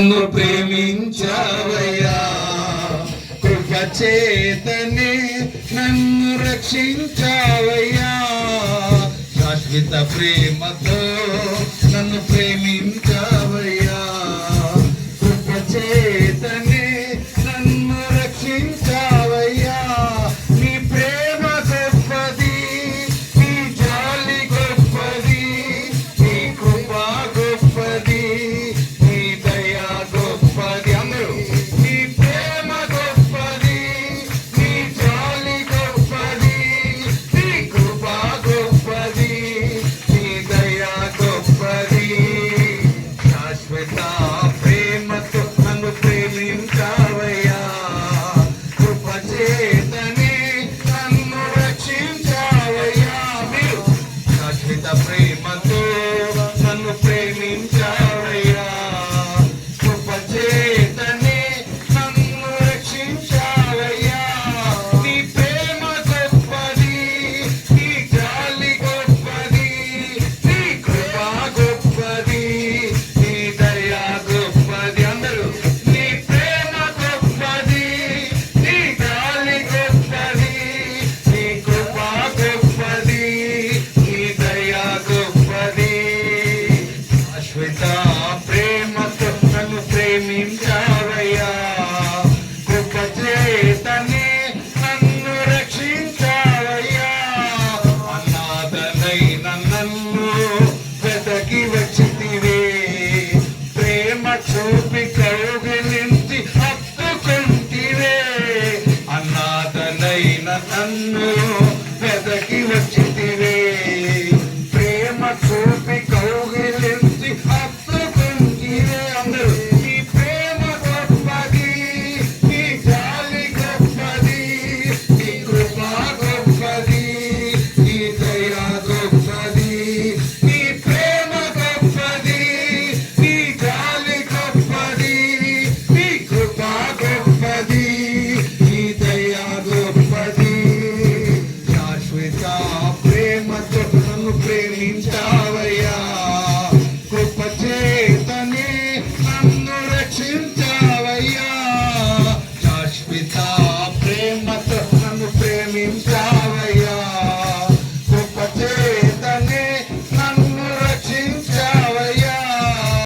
నన్ను ప్రేమించవయ్యా. కృప చేతనే నన్ను రక్షించవయ్యా. శాశ్వత ప్రేమతో నన్ను ప్రేమించవయ్యా. మధ్య నన్ను ప్రేమించావయ్యా.